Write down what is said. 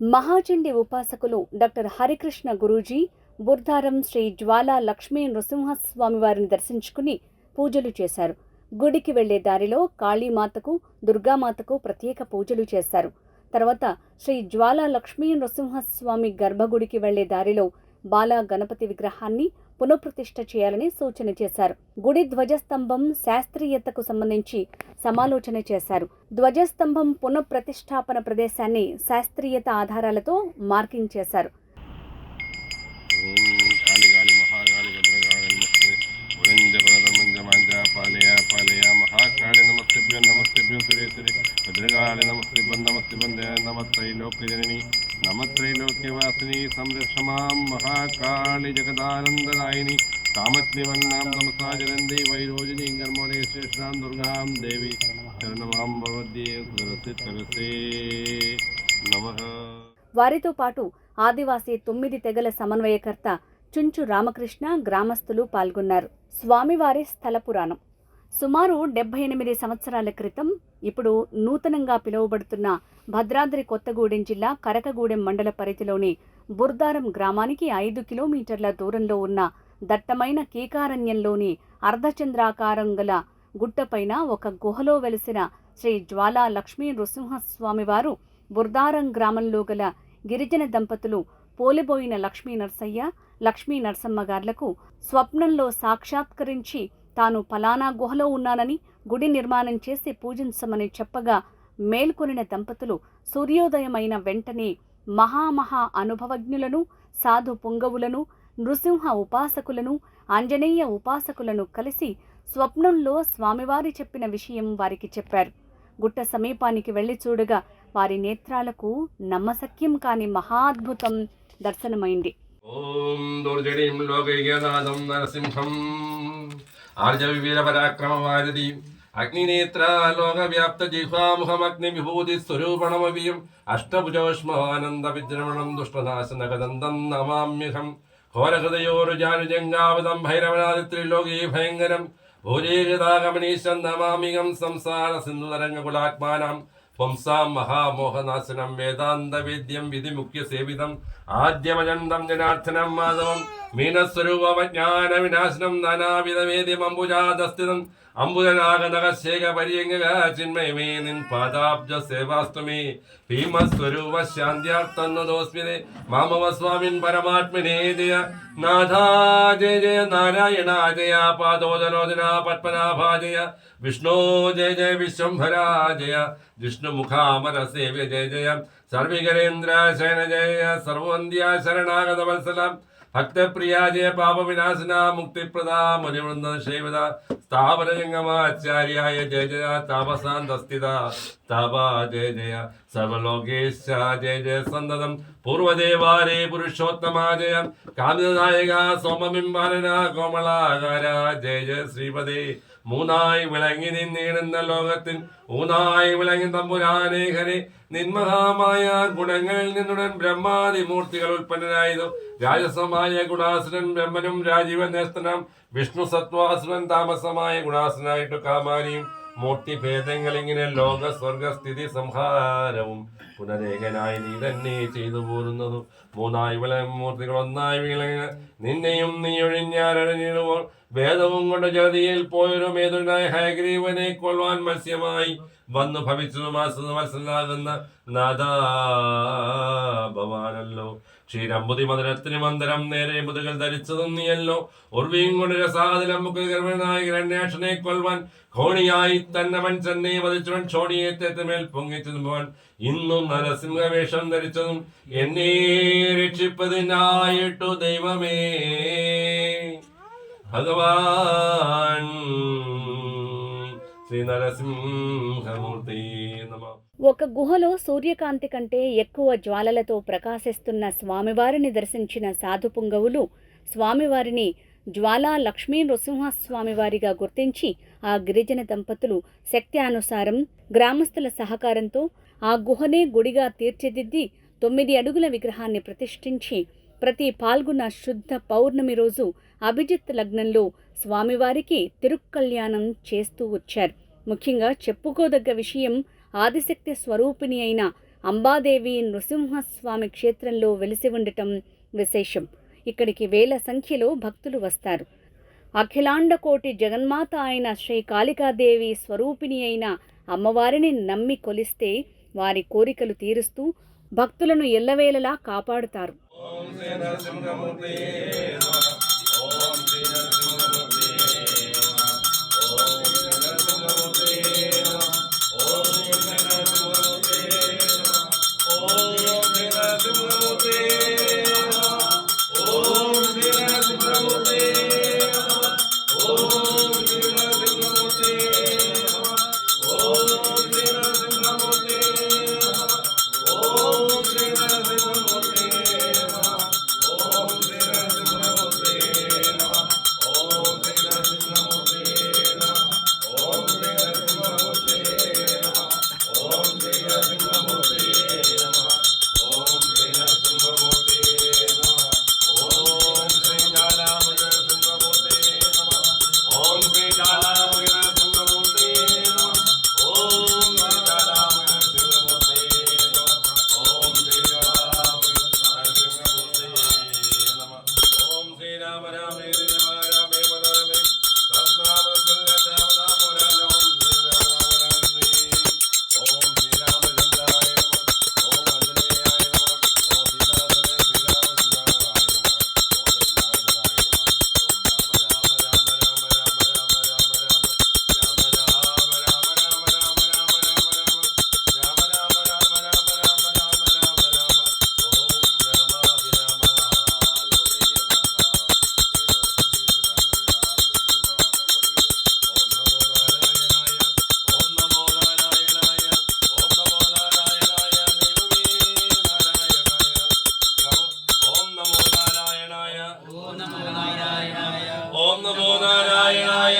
మహాచండి ఉపాసకులు డాక్టర్ హరికృష్ణ గురూజీ బుర్ధారం శ్రీ జ్వాలా లక్ష్మీ నృసింహస్వామి వారిని దర్శించుకుని పూజలు చేశారు. గుడికి వెళ్ళే దారిలో కాళీమాతకు దుర్గామాతకు ప్రత్యేక పూజలు చేశారు. తర్వాత శ్రీ జ్వాలా లక్ష్మీ నృసింహస్వామి గర్భగుడికి వెళ్ళే దారిలో బాలా గణపతి విగ్రహాన్ని పునఃప్రతిష్ఠ చేయాలని సూచన చేశారు. గుడి ధ్వజస్తంభం శాస్త్రీయతకు సంబంధించి సమాలోచన చేశారు. ధ్వజస్తంభం పునఃప్రతిష్ఠాపన ప్రదేశాన్ని శాస్త్రీయత ఆధారాలతో మార్కింగ్ చేశారు. మాంజ పాలయ పాలయ మహాకాళి నమస్తేభ్యం నమస్తేభ్యం సురేశ్వరి భద్రకాళి నమస్తేభ్యం నమస్తేభ్యం నమత్రైలోక్యజనని నమత్రైలోక్యవాసిని సంరక్ష మాం మహాకాళి జగదానందదాయిని కామత్నివన్నాం తమసా జలంది వైరోజిని గర్మోణే శ్రేష్టాం దుర్గాం దేవి శరణమాం భగవద్యే నమ వారితో పాటు ఆదివాసి తొమ్మిది తెగల సమన్వయకర్త చుంచు రామకృష్ణ గ్రామస్తులు పాల్గొన్నారు. స్వామివారి స్థల పురాణం. సుమారు డెబ్బై ఎనిమిది సంవత్సరాల క్రితం ఇప్పుడు నూతనంగా పిలువబడుతున్న భద్రాద్రి కొత్తగూడెం జిల్లా కరకగూడెం మండల పరిధిలోని బుర్దారం గ్రామానికి ఐదు కిలోమీటర్ల దూరంలో ఉన్న దట్టమైన కీకారణ్యంలోని అర్ధచంద్రాకారం గల గుట్టపైన ఒక గుహలో వెలిసిన శ్రీ జ్వాలా లక్ష్మీ నృసింహస్వామివారు బుర్దారం గ్రామంలో గల గిరిజన దంపతులు పోలిబోయిన లక్ష్మీ నరసయ్య లక్ష్మీ నరసమ్మ గార్లకు స్వప్నంలో సాక్షాత్కరించి తాను ఫలానా గుహలో ఉన్నానని గుడి నిర్మాణం చేసి పూజించమని చెప్పగా మేల్కొనిన దంపతులు సూర్యోదయమైన వెంటనే మహామహా అనుభవజ్ఞులను సాధు పుంగవులను నృసింహ ఉపాసకులను ఆంజనేయ ఉపాసకులను కలిసి స్వప్నంలో స్వామివారి చెప్పిన విషయం వారికి చెప్పారు. గుట్ట సమీపానికి వెళ్ళి చూడగా వారి నేత్రాలకు నమ్మశక్యం కాని మహాద్భుతం దర్శనమైంది. ఓం దుర్జడీం లోకైకనాథం నరసింహం. ആർജവീരപരാക്രമമാരുതിയും അഗ്നിനേത്രാലോകവ്യാപ്ത ജിഹ്വാമുഖമഗ്നി വിഭൂതി സ്വരൂപണമവിയും അഷ്ടഭുജോഷ്മാനന്ദവിജൃമണം ദുഷ്ടനാശനകദന്തം നമാമ്യഹം ഘോരഹൃദയോരുജാനുജങ്കാവതം ഭൈരവനാദിത്രിലോകീ ഭയങ്കരം. ഭൂരീകൃതാഗമനീശം നമാമികം സംസാര സിന്ധുതരംഗകുലാത്മാനം പുംസാം മഹാമോഹനാശനം വേദാന്തവേദ്യം വിധിമുഖ്യ സേവിതം. ആദ്യമജന്തം ജനാർത്ഥനം മാധവം. മീനസ്വരൂപജ്ഞാന വിനാശനം നാനാവിധ വേദ്യം അംബുജാതസ്ഥിതം. അംബുജനാഗനകശേഖ പര്യങ്ക ചിന്മയമേ നിൻ പാദാബ്ജ സേവാസ്തുമേ. ഭീമസ്വരൂപ ശാന്തിയാർത്തന്നതോസ്മിനെ മാമവസ്വാമിൻ പരമാത്മനേ ജയ. ജയ നാരായണ ജയ. പാദോദലോചന പത്മനാഭാജയ വിഷ്ണോ ജയ ജയ വിശ്വംഭരാജയ വിഷ്ണു വിഷ്ണുമുഖാമരസേവ്യ ജയ ജയ സർവികരേന്ദ്രാശയന ജയ സർവന്ധ്യ ശരണാഗത വത്സലം ഭക്തപ്രിയ ജയ പാപവിനാശന മുക്തിപ്രദ മുനിവൃന്ദ ശൈവത സ്ഥാപനജംഗമാചാര്യായ ജയ ജയ താപസാന്തസ്ഥിത താപാ ജയ ജയ സർവലോകേശ ജയ ജയ സന്തതം പൂർവദേവാരേ പുരുഷോത്തമാജയം കാമ്യനായക സോമബിംബാലന കോമളാകാര ജയ ജയ ശ്രീപദേ മൂന്നായി വിളങ്ങി നിന്നിടുന്ന ലോകത്തിൽ ഊന്നായി വിളങ്ങി തമ്പുരാനേഹരെ നിന്മഹാമായ ഗുണങ്ങളിൽ നിന്നുടൻ ബ്രഹ്മാതിമൂർത്തികൾ ഉൽപ്പന്നനായതു. രാജസമായ ഗുണാസുരൻ ബ്രഹ്മനും രാജീവ നേസ്തനം. വിഷ്ണു സത്വാസുരൻ താമസമായ ഗുണാസുരനായിട്ട് കാമാരിയും മൂർത്തി ഭേദങ്ങളിങ്ങനെ ലോക സ്വർഗസ്ഥിതി സംഹാരവും പുനരേകനായി നീ തന്നെ ചെയ്തു പോരുന്നതും. മൂന്നായി വിള മൂർത്തികൾ ഒന്നായി വിളങ്ങ നിന്നെയും നീ ഒഴിഞ്ഞാരണിടുമ്പോൾ വേദവും കൊണ്ട് ജാതിയിൽ പോയൊരു മേതുനായ ഹയഗ്രീവനെ കൊള്ളുവാൻ മത്സ്യമായി. വന്നു ഭവിച്ചു ആസത് മനസ്സിലാകുന്ന നാദാ ഭവാനല്ലോ. ക്ഷീരമ്പുതി മധുരത്തിന് മന്ദരം നേരെ മുതുകൾ ധരിച്ചതും നീയല്ലോ. ഉർവിയും കൊണ്ട് രസാതിലം മുഖ ഗർഭനായ ഹിരണ്യാക്ഷനെ കൊൽവാൻ ഘോണിയായി തന്നവൻ ചെന്നൈ വധിച്ചവൻ ക്ഷോണിയേറ്റത്തിന്മേൽ പൊങ്ങിച്ചതും ഇന്നും നരസിംഹവേഷം ധരിച്ചതും എന്നെ രക്ഷിപ്പതിനായിട്ടു ദൈവമേ. ഭഗവാൻ శ్రీ నరసింహమూర్తి ఒక గుహలో సూర్యకాంతి కంటే ఎక్కువ జ్వాలలతో ప్రకాశిస్తున్న స్వామివారిని దర్శించిన సాధు పుంగవులు స్వామివారిని జ్వాలా లక్ష్మీ నృసింహస్వామివారిగా గుర్తించి ఆ గిరిజన దంపతులు శక్తి అనుసారం గ్రామస్తుల సహకారంతో ఆ గుహనే గుడిగా తీర్చిదిద్ది తొమ్మిది అడుగుల విగ్రహాన్ని ప్రతిష్ఠించి ప్రతి పాల్గొన్న శుద్ధ పౌర్ణమి రోజు అభిజిత్ లగ్నంలో స్వామివారికి తిరుక్కల్యాణం చేస్తూ వచ్చారు. ముఖ్యంగా చెప్పుకోదగ్గ విషయం ఆదిశక్తి స్వరూపిణి అయిన అంబాదేవి నృసింహస్వామి క్షేత్రంలో వెలిసి ఉండటం విశేషం. ఇక్కడికి వేల సంఖ్యలో భక్తులు వస్తారు. అఖిలాండకోటి జగన్మాత అయిన శ్రీ కాళికాదేవి స్వరూపిణి అయిన అమ్మవారిని నమ్మి కొలిస్తే వారి కోరికలు తీరుస్తూ భక్తులను ఎల్లవేళలా కాపాడుతారు. Oh. നമോ നാരായണായ